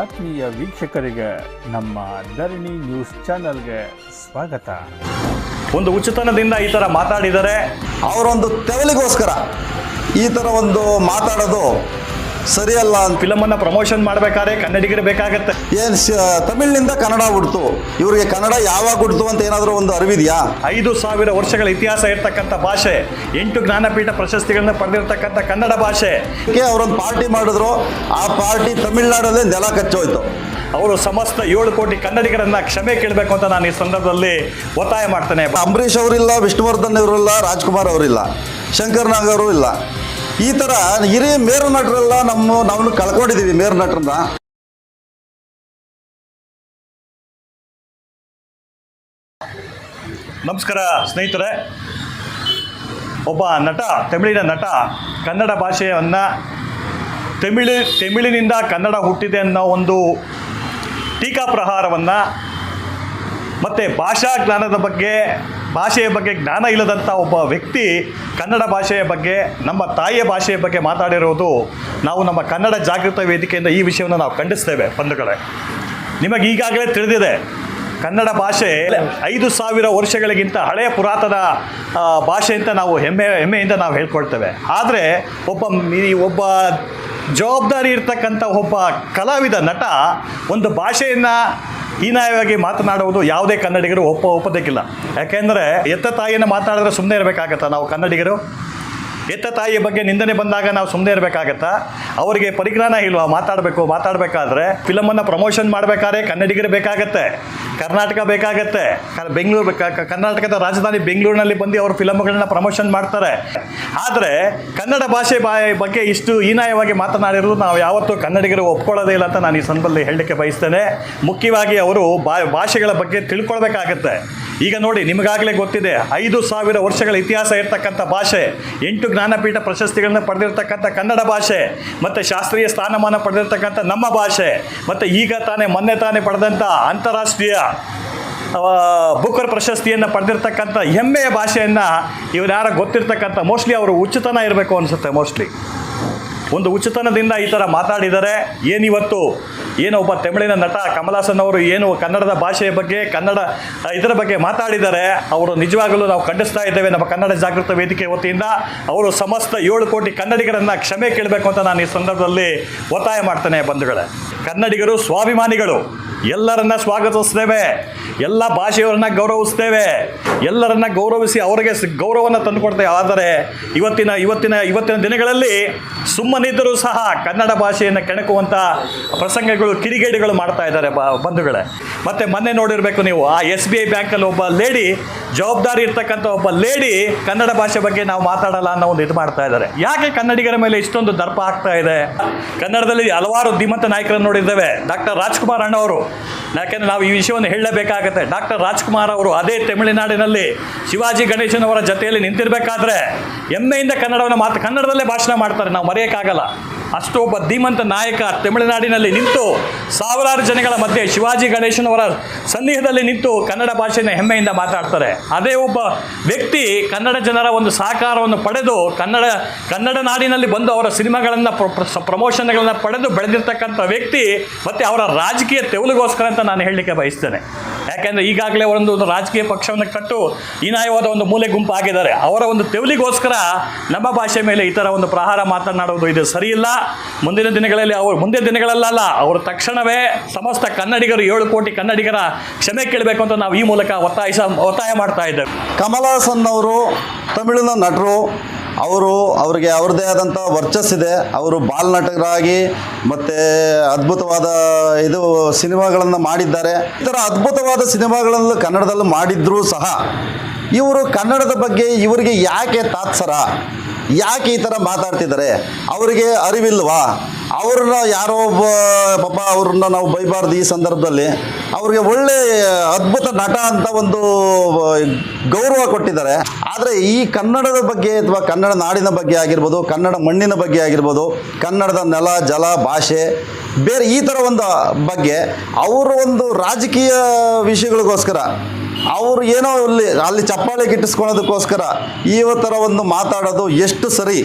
ಆತ್ಮೀಯ ವೀಕ್ಷಕರಿಗೆ ನಮ್ಮ ಧರಣಿ ನ್ಯೂಸ್ ಚಾನೆಲ್ಗೆ ಸ್ವಾಗತ. ಒಂದು ಉಚಿತನದಿಂದ ಈ ಥರ ಮಾತಾಡಿದರೆ ಅವರೊಂದು ತೆವಲಿಗೋಸ್ಕರ ಈ ಥರ ಒಂದು ಮಾತಾಡೋದು ಸರಿಯಲ್ಲ ಅಂತ. ಅನ್ನ ಪ್ರಮೋಷನ್ ಮಾಡ್ಬೇಕಾದ್ರೆ ಕನ್ನಡಿಗರು ಬೇಕಾಗತ್ತೆ. ಏನ್ ತಮಿಳಿನಿಂದ ಕನ್ನಡ ಹುಡ್ತು ಇವ್ರಿಗೆ ಕನ್ನಡ ಯಾವಾಗ ಹುಡ್ತು ಅಂತ ಏನಾದರೂ ಒಂದು ಅರಿವಿದೆಯಾ? ಐದು ಸಾವಿರ ವರ್ಷಗಳ ಇತಿಹಾಸ ಇರ್ತಕ್ಕಂಥ ಭಾಷೆ ಎಂಟು ಜ್ಞಾನಪೀಠ ಪ್ರಶಸ್ತಿಗಳನ್ನ ಪಡೆದಿರ್ತಕ್ಕಂಥ ಕನ್ನಡ ಭಾಷೆ. ಅದಕ್ಕೆ ಅವರೊಂದು ಪಾರ್ಟಿ ಮಾಡಿದ್ರು. ಆ ಪಾರ್ಟಿ ತಮಿಳ್ನಾಡಲ್ಲಿ ನೆಲ ಕಚ್ಚೋಯ್ತು. ಅವರು ಸಮಸ್ತ ಏಳು ಕೋಟಿ ಕನ್ನಡಿಗರನ್ನ ಕ್ಷಮೆ ಕೇಳಬೇಕು ಅಂತ ನಾನು ಈ ಸಂದರ್ಭದಲ್ಲಿ ಒತ್ತಾಯ ಮಾಡ್ತೇನೆ. ಅಂಬರೀಷ್ ಅವರಿಲ್ಲ ವಿಷ್ಣುವರ್ಧನ್ ಅವರಿಲ್ಲ ರಾಜ್ಕುಮಾರ್ ಅವರಿಲ್ಲ ಶಂಕರ್ ನಾಗ್ ಅವರು ಇಲ್ಲ. ಈ ಥರ ಹಿರಿಯ ಮೇರು ನಟರೆಲ್ಲ ನಮ್ಮ ನಾವು ಕಳ್ಕೊಂಡಿದ್ದೀವಿ ಮೇರು ನಟರನ್ನ. ನಮಸ್ಕಾರ ಸ್ನೇಹಿತರೆ. ಒಬ್ಬ ನಟ, ತಮಿಳಿನ ನಟ, ಕನ್ನಡ ಭಾಷೆಯನ್ನು ತಮಿಳು, ತಮಿಳಿನಿಂದ ಕನ್ನಡ ಹುಟ್ಟಿದೆ ಅನ್ನೋ ಒಂದು ಟೀಕಾ ಪ್ರಹಾರವನ್ನು ಮತ್ತು ಭಾಷಾ ಜ್ಞಾನದ ಬಗ್ಗೆ ಭಾಷೆಯ ಬಗ್ಗೆ ಜ್ಞಾನ ಇಲ್ಲದಂಥ ಒಬ್ಬ ವ್ಯಕ್ತಿ ಕನ್ನಡ ಭಾಷೆಯ ಬಗ್ಗೆ, ನಮ್ಮ ತಾಯಿಯ ಭಾಷೆಯ ಬಗ್ಗೆ ಮಾತಾಡಿರೋದು ನಾವು ನಮ್ಮ ಕನ್ನಡ ಜಾಗೃತ ವೇದಿಕೆಯಿಂದ ಈ ವಿಷಯವನ್ನು ನಾವು ಖಂಡಿಸ್ತೇವೆ ಬಂಧುಗಳೇ. ನಿಮಗೆ ಈಗಾಗಲೇ ತಿಳಿದಿದೆ, ಕನ್ನಡ ಭಾಷೆ ಐದು ಸಾವಿರ ವರ್ಷಗಳಿಗಿಂತ ಹಳೆಯ ಪುರಾತನ ಭಾಷೆ ಅಂತ ನಾವು ಹೆಮ್ಮೆ, ಹೆಮ್ಮೆಯಿಂದ ನಾವು ಹೇಳ್ಕೊಳ್ತೇವೆ. ಆದರೆ ಒಬ್ಬ ಒಬ್ಬ ಜವಾಬ್ದಾರಿ ಇರ್ತಕ್ಕಂಥ ಒಬ್ಬ ಕಲಾವಿದ ನಟ ಒಂದು ಭಾಷೆಯನ್ನು ಹೀನಾಯವಾಗಿ ಮಾತನಾಡುವುದು ಯಾವುದೇ ಕನ್ನಡಿಗರು ಒಪ್ಪ ಒಪ್ಪದಕ್ಕಿಲ್ಲ. ಯಾಕೆಂದರೆ ಎತ್ತ ತಾಯಿಯನ್ನು ಮಾತಾಡಿದ್ರೆ ಸುಮ್ಮನೆ ಇರಬೇಕಾಗತ್ತಾ ನಾವು ಕನ್ನಡಿಗರು? ಎತ್ತ ತಾಯಿಯ ಬಗ್ಗೆ ನಿಂದನೆ ಬಂದಾಗ ನಾವು ಸುಮ್ಮನೆ ಇರಬೇಕಾಗತ್ತಾ? ಅವರಿಗೆ ಪರಿಜ್ಞಾನ ಇಲ್ವಾ? ಮಾತಾಡಬೇಕು, ಮಾತಾಡಬೇಕಾದ್ರೆ ಫಿಲಮನ್ನು ಪ್ರಮೋಷನ್ ಮಾಡಬೇಕಾದ್ರೆ ಕನ್ನಡಿಗರು ಬೇಕಾಗತ್ತೆ. ಕರ್ನಾಟಕ ಬೇಕಾಗತ್ತೆ. ಬೆಂಗಳೂರು ಕರ್ನಾಟಕದ ರಾಜಧಾನಿ ಬೆಂಗಳೂರಿನಲ್ಲಿ ಬಂದು ಅವರು ಫಿಲಮ್ಗಳನ್ನ ಪ್ರಮೋಷನ್ ಮಾಡ್ತಾರೆ. ಆದರೆ ಕನ್ನಡ ಭಾಷೆ ಬಗ್ಗೆ ಇಷ್ಟು ಹೀನಾಯವಾಗಿ ಮಾತನಾಡಿರೋದು ನಾವು ಯಾವತ್ತೂ ಕನ್ನಡಿಗರು ಒಪ್ಕೊಳ್ಳೋದೇ ಇಲ್ಲ ಅಂತ ನಾನು ಈ ಸಂದರ್ಭದಲ್ಲಿ ಹೇಳಲಿಕ್ಕೆ ಬಯಸ್ತೇನೆ. ಮುಖ್ಯವಾಗಿ ಅವರು ಭಾಷೆಗಳ ಬಗ್ಗೆ ತಿಳ್ಕೊಳ್ಬೇಕಾಗತ್ತೆ. ಈಗ ನೋಡಿ, ನಿಮಗಾಗಲೇ ಗೊತ್ತಿದೆ, ಐದು ಸಾವಿರ ವರ್ಷಗಳ ಇತಿಹಾಸ ಇರ್ತಕ್ಕಂಥ ಭಾಷೆ, ಎಂಟು ಜ್ಞಾನಪೀಠ ಪ್ರಶಸ್ತಿಗಳನ್ನು ಪಡೆದಿರ್ತಕ್ಕಂಥ ಕನ್ನಡ ಭಾಷೆ, ಮತ್ತು ಶಾಸ್ತ್ರೀಯ ಸ್ಥಾನಮಾನ ಪಡೆದಿರ್ತಕ್ಕಂಥ ನಮ್ಮ ಭಾಷೆ, ಮತ್ತು ಈಗ ತಾನೇ, ಮೊನ್ನೆ ತಾನೇ ಪಡೆದಂಥ ಅಂತಾರಾಷ್ಟ್ರೀಯ ಬುಕರ್ ಪ್ರಶಸ್ತಿಯನ್ನು ಪಡೆದಿರ್ತಕ್ಕಂಥ ಹೆಮ್ಮೆಯ ಭಾಷೆಯನ್ನು ಇವ್ರು ಯಾರೋ ಗೊತ್ತಿರ್ತಕ್ಕಂಥ, ಮೋಸ್ಟ್ಲಿ ಅವರು ಉಚ್ಚತನ ಇರಬೇಕು ಅನಿಸುತ್ತೆ ಮೋಸ್ಟ್ಲಿ. ಒಂದು ಉಚ್ಚತನದಿಂದ ಈ ಥರ ಮಾತಾಡಿದರೆ ಏನಿವತ್ತು? ಏನು ಒಬ್ಬ ತಮಿಳಿನ ನಟ ಕಮಲಾಸನ್ ಅವರು ಏನು ಕನ್ನಡದ ಭಾಷೆಯ ಬಗ್ಗೆ, ಕನ್ನಡ ಇದರ ಬಗ್ಗೆ ಮಾತಾಡಿದ್ದಾರೆ ಅವರು ನಿಜವಾಗಲೂ ನಾವು ಖಂಡಿಸ್ತಾ ಇದ್ದೇವೆ ನಮ್ಮ ಕನ್ನಡ ಜಾಗೃತ ವೇದಿಕೆ ವತಿಯಿಂದ. ಅವರು ಸಮಸ್ತ ಏಳು ಕೋಟಿ ಕನ್ನಡಿಗರನ್ನು ಕ್ಷಮೆ ಕೇಳಬೇಕು ಅಂತ ನಾನು ಈ ಸಂದರ್ಭದಲ್ಲಿ ಒತ್ತಾಯ ಮಾಡ್ತೇನೆ ಬಂಧುಗಳೇ. ಕನ್ನಡಿಗರು ಸ್ವಾಭಿಮಾನಿಗಳು. ಎಲ್ಲರನ್ನ ಸ್ವಾಗತಿಸ್ತೇವೆ. ಎಲ್ಲ ಭಾಷೆಯವರನ್ನ ಗೌರವಿಸ್ತೇವೆ. ಎಲ್ಲರನ್ನ ಗೌರವಿಸಿ ಅವರಿಗೆ ಗೌರವವನ್ನು ತಂದುಕೊಡ್ತೇವೆ. ಆದರೆ ಇವತ್ತಿನ ಇವತ್ತಿನ ಇವತ್ತಿನ ದಿನಗಳಲ್ಲಿ ಸುಮ್ಮನಿದ್ದರೂ ಸಹ ಕನ್ನಡ ಭಾಷೆಯನ್ನು ಕೆಣಕುವಂಥ ಪ್ರಸಂಗಗಳು, ಕಿಡಿಗೇಡಿಗಳು ಮಾಡ್ತಾ ಇದ್ದಾರೆ ಬಂಧುಗಳೇ. ಮತ್ತು ಮೊನ್ನೆ ನೋಡಿರಬೇಕು ನೀವು, ಆ ಎಸ್ ಬಿ ಐ ಬ್ಯಾಂಕಲ್ಲಿ ಒಬ್ಬ ಲೇಡಿ, ಜವಾಬ್ದಾರಿ ಇರ್ತಕ್ಕಂಥ ಒಬ್ಬ ಲೇಡಿ ಕನ್ನಡ ಭಾಷೆ ಬಗ್ಗೆ ನಾವು ಮಾತಾಡಲ್ಲ ಅನ್ನೋ ಒಂದು ಇದು ಮಾಡ್ತಾ ಇದ್ದಾರೆ. ಯಾಕೆ ಕನ್ನಡಿಗರ ಮೇಲೆ ಇಷ್ಟೊಂದು ದರ್ಪ ಆಗ್ತಾ ಇದೆ? ಕನ್ನಡದಲ್ಲಿ ಹಲವಾರು ಧೀಮಂತ ನಾಯಕರನ್ನು ನೋಡಿದ್ದೇವೆ. ಡಾಕ್ಟರ್ ರಾಜ್ಕುಮಾರ್ ಅಣ್ಣವರು. ಯಾಕೆಂದ್ರೆ ನಾವು ಈ ವಿಷಯವನ್ನು ಹೇಳಲೇಬೇಕಾಗತ್ತೆ ಡಾಕ್ಟರ್ ರಾಜ್ಕುಮಾರ್ ಅವರು ಅದೇ ತಮಿಳುನಾಡಿನಲ್ಲಿ ಶಿವಾಜಿ ಗಣೇಶನವರ ಜೊತೆಯಲ್ಲಿ ನಿಂತಿರಬೇಕಾದ್ರೆ, ಹೆಮ್ಮೆಯಿಂದ ಕನ್ನಡವನ್ನು ಮಾತು ಕನ್ನಡದಲ್ಲೇ ಭಾಷಣ ಮಾಡ್ತಾರೆ. ನಾವು ಮರೆಯೋಕ್ಕಾಗಲ್ಲ. ಅಷ್ಟು ಒಬ್ಬ ಧೀಮಂತ ನಾಯಕ ತಮಿಳುನಾಡಿನಲ್ಲಿ ನಿಂತು ಸಾವಿರಾರು ಜನಗಳ ಮಧ್ಯೆ ಶಿವಾಜಿ ಗಣೇಶನವರ ಸನ್ನಿಹದಲ್ಲಿ ನಿಂತು ಕನ್ನಡ ಭಾಷೆಯನ್ನು ಹೆಮ್ಮೆಯಿಂದ ಮಾತಾಡ್ತಾರೆ. ಅದೇ ಒಬ್ಬ ವ್ಯಕ್ತಿ ಕನ್ನಡ ಜನರ ಒಂದು ಸಹಕಾರವನ್ನು ಪಡೆದು ಕನ್ನಡ ಕನ್ನಡ ನಾಡಿನಲ್ಲಿ ಬಂದು ಅವರ ಸಿನಿಮಾಗಳನ್ನು ಪ್ರಮೋಷನ್ಗಳನ್ನು ಪಡೆದು ಬೆಳೆದಿರ್ತಕ್ಕಂಥ ವ್ಯಕ್ತಿ ಮತ್ತು ಅವರ ರಾಜಕೀಯ ತೆವಲಿಗೋಸ್ಕರ ಅಂತ ನಾನು ಹೇಳಲಿಕ್ಕೆ ಬಯಸ್ತೇನೆ. ಯಾಕೆಂದರೆ ಈಗಾಗಲೇ ಒಂದು ಒಂದು ರಾಜಕೀಯ ಪಕ್ಷವನ್ನು ಕಟ್ಟು ಹೀನಾಯವಾದ ಒಂದು ಮೂಲೆ ಗುಂಪು ಆಗಿದ್ದಾರೆ. ಅವರ ಒಂದು ತೆವಲಿಗೋಸ್ಕರ ನಮ್ಮ ಭಾಷೆ ಮೇಲೆ ಈ ಥರ ಒಂದು ಪ್ರಹಾರ ಮಾತನಾಡುವುದು ಇದು ಸರಿಯಿಲ್ಲ. ಮುಂದಿನ ದಿನಗಳಲ್ಲಿ ಅವರು ಮುಂದಿನ ದಿನಗಳಲ್ಲ ಅವರು ತಕ್ಷಣವೇ ಸಮಸ್ತ ಕನ್ನಡಿಗರು ಏಳು ಕೋಟಿ ಕನ್ನಡಿಗರ ಕ್ಷಮೆ ಕೇಳಬೇಕು ಅಂತ ನಾವು ಈ ಮೂಲಕ ಒತ್ತಾಯಿಸ, ಒತ್ತಾಯ ಮಾಡ್ತಾ ಇದ್ದೇವೆ. ಕಮಲಾಸನ್ ಅವರು ತಮಿಳಿನ ನಟರು. ಅವರು ಅವರಿಗೆ ಅವ್ರದ್ದೇ ಆದಂಥ ವರ್ಚಸ್ಸಿದೆ ಅವರು ಬಾಲ್ ನಟರಾಗಿ ಮತ್ತು ಅದ್ಭುತವಾದ ಇದು ಸಿನಿಮಾಗಳನ್ನು ಮಾಡಿದ್ದಾರೆ. ಈ ಥರ ಅದ್ಭುತವಾದ ಸಿನಿಮಾಗಳನ್ನು ಕನ್ನಡದಲ್ಲಿ ಮಾಡಿದ್ರೂ ಸಹ ಇವರು ಕನ್ನಡದ ಬಗ್ಗೆ ಇವರಿಗೆ ಯಾಕೆ ತಾತ್ಸರ? ಯಾಕೆ ಈ ಥರ ಮಾತಾಡ್ತಿದ್ದಾರೆ? ಅವರಿಗೆ ಅರಿವಿಲ್ವಾ? ಅವ್ರನ್ನ ಯಾರೋ ಒಬ್ಬ, ಪಾಪ ಅವ್ರನ್ನ ನಾವು ಬೈಬಾರ್ದು ಈ ಸಂದರ್ಭದಲ್ಲಿ ಅವ್ರಿಗೆ ಒಳ್ಳೆ ಅದ್ಭುತ ನಟ ಅಂತ ಒಂದು, ಗೌರವ ಕೊಟ್ಟಿದ್ದಾರೆ. ಆದರೆ ಈ ಕನ್ನಡದ ಬಗ್ಗೆ ಅಥವಾ ಕನ್ನಡ ನಾಡಿನ ಬಗ್ಗೆ ಆಗಿರ್ಬೋದು, ಕನ್ನಡ ಮಣ್ಣಿನ ಬಗ್ಗೆ ಆಗಿರ್ಬೋದು, ಕನ್ನಡದ ನೆಲ, ಜಲ, ಭಾಷೆ, ಬೇರೆ ಈ ಥರ ಒಂದು ಬಗ್ಗೆ ಅವರ ಒಂದು ರಾಜಕೀಯ ವಿಷಯಗಳಿಗೋಸ್ಕರ, ಅವರು ಏನೋ ಅಲ್ಲಿ ಅಲ್ಲಿ ಚಪ್ಪಾಳೆ ಗಿಟ್ಟಿಸ್ಕೊಳ್ಳೋದಕ್ಕೋಸ್ಕರ ಈ ಥರ ಒಂದು ಮಾತಾಡೋದು ಎಷ್ಟು ಸರಿ.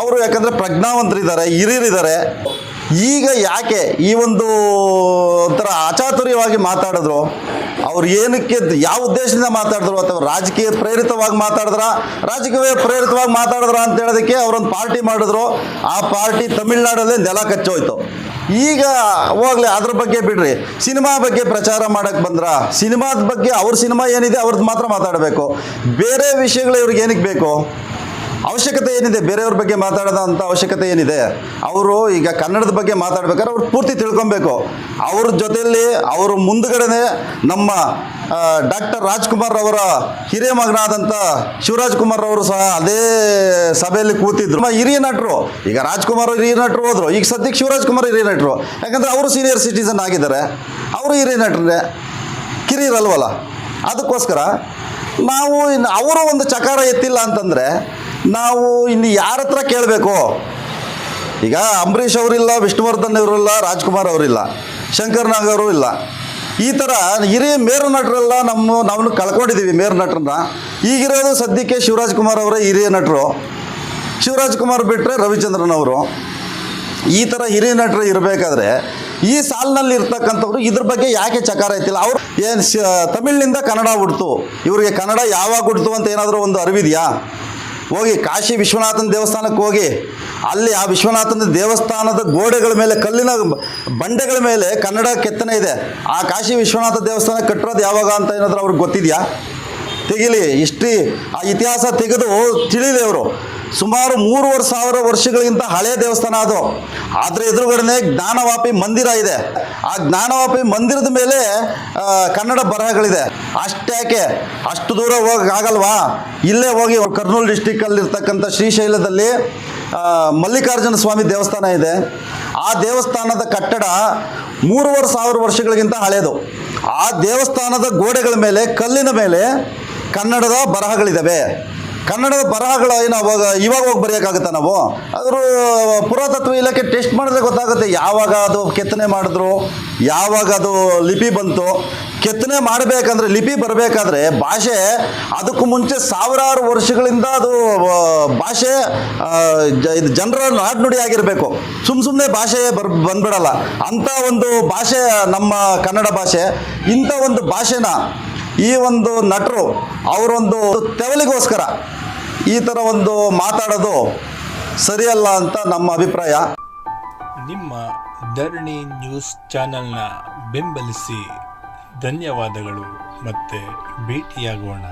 ಅವರು ಯಾಕಂದರೆ ಪ್ರಜ್ಞಾವಂತರಿದ್ದಾರೆ, ಹಿರಿಯರಿದ್ದಾರೆ. ಈಗ ಯಾಕೆ ಈ ಒಂದು ಒಂಥರ ಅಚಾತುರ್ಯವಾಗಿ ಮಾತಾಡಿದ್ರು? ಅವ್ರು ಏನಕ್ಕೆ ಯಾವ ಉದ್ದೇಶದಿಂದ ಮಾತಾಡಿದ್ರು ಅಥವಾ ರಾಜಕೀಯ ಪ್ರೇರಿತವಾಗಿ ಮಾತಾಡಿದ್ರ? ರಾಜಕೀಯ ಪ್ರೇರಿತವಾಗಿ ಮಾತಾಡಿದ್ರ ಅಂತ ಹೇಳೋದಕ್ಕೆ ಅವರೊಂದು ಪಾರ್ಟಿ ಮಾಡಿದ್ರು. ಆ ಪಾರ್ಟಿ ತಮಿಳ್ನಾಡಲ್ಲೇ ನೆಲ ಕಚ್ಚೋಯ್ತು ಈಗ ಹೋಗ್ಲಿ, ಅದ್ರ ಬಗ್ಗೆ ಬಿಡ್ರಿ. ಸಿನಿಮಾ ಬಗ್ಗೆ ಪ್ರಚಾರ ಮಾಡಕ್ಕೆ ಬಂದ್ರ? ಸಿನಿಮಾದ ಬಗ್ಗೆ ಅವ್ರ ಸಿನಿಮಾ ಏನಿದೆ ಅವ್ರದ್ದು ಮಾತ್ರ ಮಾತಾಡಬೇಕು. ಬೇರೆ ವಿಷಯಗಳು ಇವ್ರಿಗೆ ಏನಕ್ಕೆ ಬೇಕು? ಅವಶ್ಯಕತೆ ಏನಿದೆ? ಬೇರೆಯವ್ರ ಬಗ್ಗೆ ಮಾತಾಡೋದಂಥ ಅವಶ್ಯಕತೆ ಏನಿದೆ? ಅವರು ಈಗ ಕನ್ನಡದ ಬಗ್ಗೆ ಮಾತಾಡ್ಬೇಕಾದ್ರೆ ಅವ್ರು ಪೂರ್ತಿ ತಿಳ್ಕೊಬೇಕು. ಅವ್ರ ಜೊತೆಯಲ್ಲಿ ಅವರು ಮುಂದ್ಗಡೆ ನಮ್ಮ ಡಾಕ್ಟರ್ ರಾಜ್ಕುಮಾರ್ ಅವರ ಹಿರಿಯ ಮಗನಾದಂಥ ಶಿವರಾಜ್ ಕುಮಾರ್ ಅವರು ಸಹ ಅದೇ ಸಭೆಯಲ್ಲಿ ಕೂತಿದ್ರು. ಹಿರಿಯ ನಟರು, ಈಗ ರಾಜ್ಕುಮಾರ್ ಹಿರಿ ಹಿರಿಯ ನಟರು ಹೋದ್ರು, ಈಗ ಸದ್ಯಕ್ಕೆ ಶಿವರಾಜ್ ಕುಮಾರ್ ಹಿರಿಯ ನಟರು. ಯಾಕಂದರೆ ಅವರು ಸೀನಿಯರ್ ಸಿಟಿಸನ್ ಆಗಿದ್ದಾರೆ. ಅವರು ಹಿರಿಯ ನಟರೇ ಕಿರಿಯರಲ್ವಲ್ಲ? ಅದಕ್ಕೋಸ್ಕರ ನಾವು ಇನ್ನು ಅವರು ಒಂದು ಚಕಾರ ಎತ್ತಿಲ್ಲ ಅಂತಂದರೆ ನಾವು ಇಲ್ಲಿ ಯಾರ ಹತ್ರ ಕೇಳಬೇಕು? ಈಗ ಅಂಬರೀಷ್ ಅವರಿಲ್ಲ, ವಿಷ್ಣುವರ್ಧನ್ ಅವರಿಲ್ಲ, ರಾಜ್ಕುಮಾರ್ ಅವರಿಲ್ಲ, ಶಂಕರ್ ನಾಗ್ ಅವರು ಇಲ್ಲ. ಈ ಥರ ಹಿರಿಯ ಮೇರು ನಟರೆಲ್ಲ ನಮ್ಮ ನಾವು ಕಳ್ಕೊಂಡಿದ್ದೀವಿ ಮೇರು ನಟರನ್ನ. ಈಗಿರೋದು ಸದ್ಯಕ್ಕೆ ಶಿವರಾಜ್ ಕುಮಾರ್ ಅವರೇ ಹಿರಿಯ ನಟರು. ಶಿವರಾಜ್ ಕುಮಾರ್ ಬಿಟ್ಟರೆ ರವಿಚಂದ್ರನ್ ಅವರು. ಈ ಥರ ಹಿರಿಯ ನಟರು ಇರಬೇಕಾದ್ರೆ ಈ ಸಾಲಿನಲ್ಲಿ ಇರ್ತಕ್ಕಂಥವ್ರು ಇದ್ರ ಬಗ್ಗೆ ಯಾಕೆ ಚಕಾರ ಐತಿಲ್ಲ ಅವ್ರು ಏನು ತಮಿಳಿನಿಂದ ಕನ್ನಡ ಹುಡ್ತು. ಇವರಿಗೆ ಕನ್ನಡ ಯಾವಾಗ ಹುಡ್ತು ಅಂತ ಏನಾದರೂ ಒಂದು ಅರಿವಿದೆಯಾ? ಹೋಗಿ ಕಾಶಿ ವಿಶ್ವನಾಥನ ದೇವಸ್ಥಾನಕ್ಕೆ ಹೋಗಿ, ಅಲ್ಲಿ ಆ ವಿಶ್ವನಾಥನ ದೇವಸ್ಥಾನದ ಗೋಡೆಗಳ ಮೇಲೆ, ಕಲ್ಲಿನ ಬಂಡೆಗಳ ಮೇಲೆ ಕನ್ನಡ ಕೆತ್ತನೆ ಇದೆ. ಆ ಕಾಶಿ ವಿಶ್ವನಾಥ ದೇವಸ್ಥಾನ ಕಟ್ಟಿರೋದು ಯಾವಾಗ ಅಂತ ಏನಾದರೂ ಅವ್ರಿಗೆ ಗೊತ್ತಿದೆಯಾ? ತೆಗಿಲಿ ಹಿಸ್ಟ್ರಿ ಆ ಇತಿಹಾಸ ತೆಗೆದು ತಿಳಿಲಿ ಅವರು. ಸುಮಾರು ಮೂರುವರೆ ಸಾವಿರ ವರ್ಷಗಳಿಗಿಂತ ಹಳೆಯ ದೇವಸ್ಥಾನ ಅದು. ಅದರ ಎದುರುಗಡೆ ಜ್ಞಾನವಾಪಿ ಮಂದಿರ ಇದೆ. ಆ ಜ್ಞಾನವಾಪಿ ಮಂದಿರದ ಮೇಲೆ ಕನ್ನಡ ಬರಹಗಳಿದೆ. ಅಷ್ಟ್ಯಾಕೆ? ಅಷ್ಟು ದೂರ ಹೋಗಕ್ಕೆ ಆಗಲ್ವಾ? ಇಲ್ಲೇ ಹೋಗಿ ಕರ್ನೂಲ್ ಡಿಸ್ಟಿಕ್ಕಲ್ಲಿರ್ತಕ್ಕಂಥ ಶ್ರೀಶೈಲದಲ್ಲಿ ಮಲ್ಲಿಕಾರ್ಜುನ ಸ್ವಾಮಿ ದೇವಸ್ಥಾನ ಇದೆ. ಆ ದೇವಸ್ಥಾನದ ಕಟ್ಟಡ ಮೂರುವರೆ ಸಾವಿರ ವರ್ಷಗಳಿಗಿಂತ ಹಳೆಯದು ಆ ದೇವಸ್ಥಾನದ ಗೋಡೆಗಳ ಮೇಲೆ, ಕಲ್ಲಿನ ಮೇಲೆ ಕನ್ನಡದ ಬರಹಗಳಿದ್ದಾವೆ ಕನ್ನಡದ ಬರಹಗಳು ಏನು ಅವಾಗ ಇವಾಗ ಹೋಗಿ ಬರೆಯೋಕ್ಕಾಗುತ್ತಾ ನಾವು? ಅದ್ರ ಪುರಾತತ್ವ ಇಲಾಖೆ ಟೆಸ್ಟ್ ಮಾಡಿದ್ರೆ ಗೊತ್ತಾಗುತ್ತೆ ಯಾವಾಗ ಅದು ಕೆತ್ತನೆ ಮಾಡಿದ್ರು, ಯಾವಾಗ ಅದು ಲಿಪಿ ಬಂತು. ಕೆತ್ತನೆ ಮಾಡಬೇಕಂದ್ರೆ, ಲಿಪಿ ಬರಬೇಕಾದ್ರೆ ಭಾಷೆ ಅದಕ್ಕೂ ಮುಂಚೆ ಸಾವಿರಾರು ವರ್ಷಗಳಿಂದ ಅದು ಭಾಷೆ ಇದು ಜನರ ನಾಡ್ನುಡಿ ಆಗಿರಬೇಕು. ಸುಮ್ಮ ಸುಮ್ಮನೆ ಭಾಷೆ ಬರ್, ಬಂದ್ಬಿಡಲ್ಲ. ಅಂಥ ಒಂದು ಭಾಷೆ ನಮ್ಮ ಕನ್ನಡ ಭಾಷೆ. ಇಂಥ ಒಂದು ಭಾಷೆನ ಈ ಒಂದು ನಟರು, ಅವರೊಂದು ತೆವಲಿಗೋಸ್ಕರ ಈ ಥರ ಒಂದು ಮಾತಾಡೋದು ಸರಿಯಲ್ಲ ಅಂತ ನಮ್ಮ ಅಭಿಪ್ರಾಯ. ನಿಮ್ಮ ಧರಣಿ ನ್ಯೂಸ್ ಚಾನೆಲ್ನ ಬೆಂಬಲಿಸಿ ಧನ್ಯವಾದಗಳು ಮತ್ತೆ ಭೇಟಿಯಾಗೋಣ.